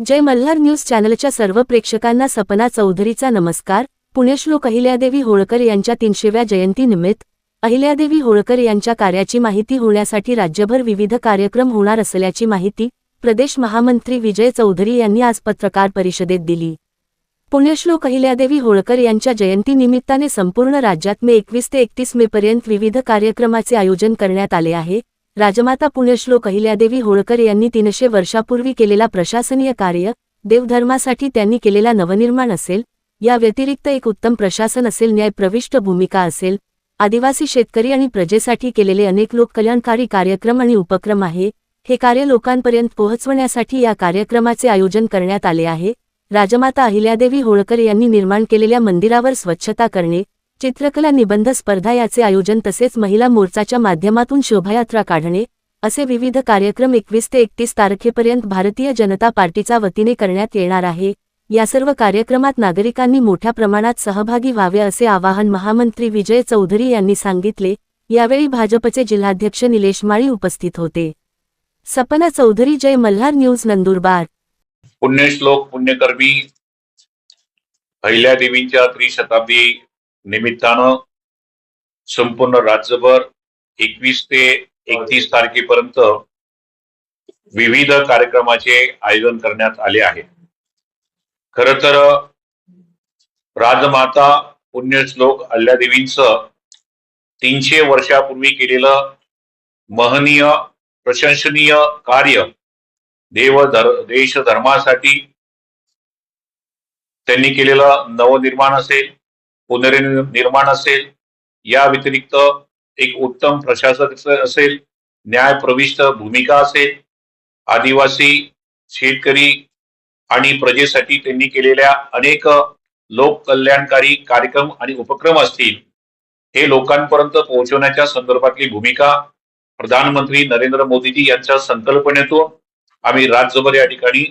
जय Malhar news चॅनलच्या सर्व प्रेक्षकांना सपना चौधरीचा नमस्कार. पुण्यश्लोक अहिल्यादेवी होळकर यांच्या तीनशेव्या जयंतीनिमित्त अहिल्यादेवी होळकर यांच्या कार्याची माहिती होण्यासाठी राज्यभर विविध कार्यक्रम होणार असल्याची माहिती प्रदेश महामंत्री विजय चौधरी यांनी आज पत्रकार परिषदेत दिली. पुण्यश्लोक अहिल्यादेवी होळकर यांच्या जयंतीनिमित्ताने संपूर्ण राज्यात मे एकवीस ते एकतीस मेपर्यंत विविध कार्यक्रमाचे आयोजन करण्यात आले आहे. राजमाता पुण्यश्लोक अहिल्यादेवी होळकर यांनी तीनशे वर्षापूर्वी केलेला प्रशासनीय कार्य देवधर्मासाठी त्यांनी केलेला नवनिर्माण असेल या व्यतिरिक्त एक उत्तम प्रशासन असेल न्यायप्रविष्ट भूमिका असेल आदिवासी शेतकरी आणि प्रजेसाठी केलेले अनेक लोककल्याणकारी कार्यक्रम आणि उपक्रम आहे हे कार्य लोकांपर्यंत पोहोचवण्यासाठी या कार्यक्रमाचे आयोजन करण्यात आले आहे. राजमाता अहिल्यादेवी होळकर यांनी निर्माण केलेल्या मंदिरावर स्वच्छता करणे चित्रकला निबंध स्पर्धा याचे आयोजन तसेच महिला मोर्चाच्या माध्यमातून शोभायात्रा काढणे असे विविध कार्यक्रम एकवीस ते एकतीस तारखेपर्यंत भारतीय जनता पार्टीचा वतीने करण्यात येणार आहे. या सर्व कार्यक्रमात नागरिकांनी मोठ्या प्रमाणात सहभागी व्हावे असे आवाहन महामंत्री विजय चौधरी यांनी सांगितले. यावेळी भाजपचे जिल्हाध्यक्ष निलेश माळी उपस्थित होते. सपना चौधरी जय मल्हार न्यूज नंदुरबार. पुण्यश्लोक पुण्यकर्मी अहिल्यादेवींच्या त्रिशताब्दी निमित्तानं संपूर्ण राज्यभर एकवीस ते एकतीस तारखेपर्यंत विविध कार्यक्रमाचे आयोजन करण्यात आले आहे. खर तर राजमाता पुण्यश्लोक अहिल्यादेवींचं तीनशे वर्षापूर्वी केलेलं महनीय प्रशंसनीय कार्य देव धर देश धर्मासाठी त्यांनी केलेलं नवनिर्माण असेल पुनर्निर्माण असेल. या व्यतिरिक्त एक उत्तम प्रशासक असेल. न्याय प्रविष्ट भूमिका असेल. आदिवासी शेतकरी आणि प्रजेसाठी त्यांनी केलेल्या अनेक लोक कल्याणकारी कार्यक्रम आणि उपक्रम असतील. हे लोकांपर्यंत पोहोचवण्याच्या संदर्भातली भूमिका प्रधानमंत्री नरेंद्र मोदीजी यांच्या संकल्पनेतून आम्ही राज्यभर या ठिकाणी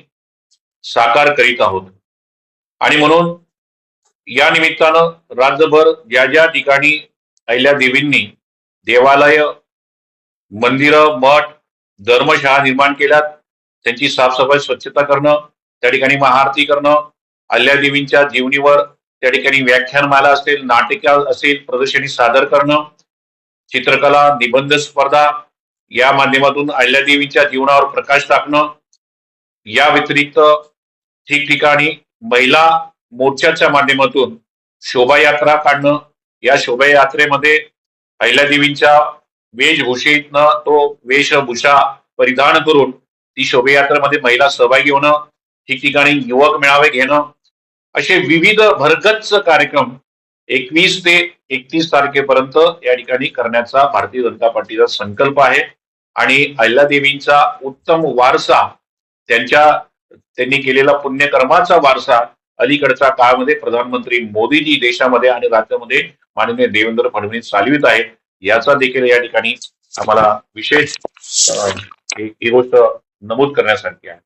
साकार करीत आहोत. आणि म्हणून या निमित्तानं राज्यभर ज्या ज्या ठिकाणी अहिल्या देवींनी देवालय मंदिरं मठ धर्मशाळा निर्माण केल्यात त्यांची साफसफाई स्वच्छता करणं त्या ठिकाणी महाआरती करणं अहिल्यादेवींच्या जीवनीवर त्या ठिकाणी व्याख्यानमाला असेल नाटिका असेल प्रदर्शनी सादर करणं चित्रकला निबंध स्पर्धा या माध्यमातून अहिल्यादेवींच्या जीवनावर प्रकाश टाकणं या व्यतिरिक्त ठिकठिकाणी महिला मोर्चाच्या माध्यमातून शोभायात्रा काढणं या शोभायात्रेमध्ये अहिल्यादेवींच्या वेशभूषेतनं तो वेशभूषा परिधान करून ती शोभायात्रेमध्ये महिला सहभागी होणं ठिकठिकाणी युवक मेळावे घेणं असे विविध भरगच्च कार्यक्रम एकवीस ते एकतीस तारखेपर्यंत या ठिकाणी करण्याचा भारतीय जनता पार्टीचा संकल्प आहे. आणि अहिल्यादेवींचा उत्तम वारसा त्यांच्या त्यांनी केलेला पुण्यकर्माचा वारसा अलीकडच्या काळामध्ये प्रधानमंत्री मोदीजी देशामध्ये आणि राज्यामध्ये माननीय देवेंद्र फडणवीस चालवित आहेत. याचा देखील या ठिकाणी आम्हाला विशेष ही गोष्ट नमूद करण्यासारखी आहे.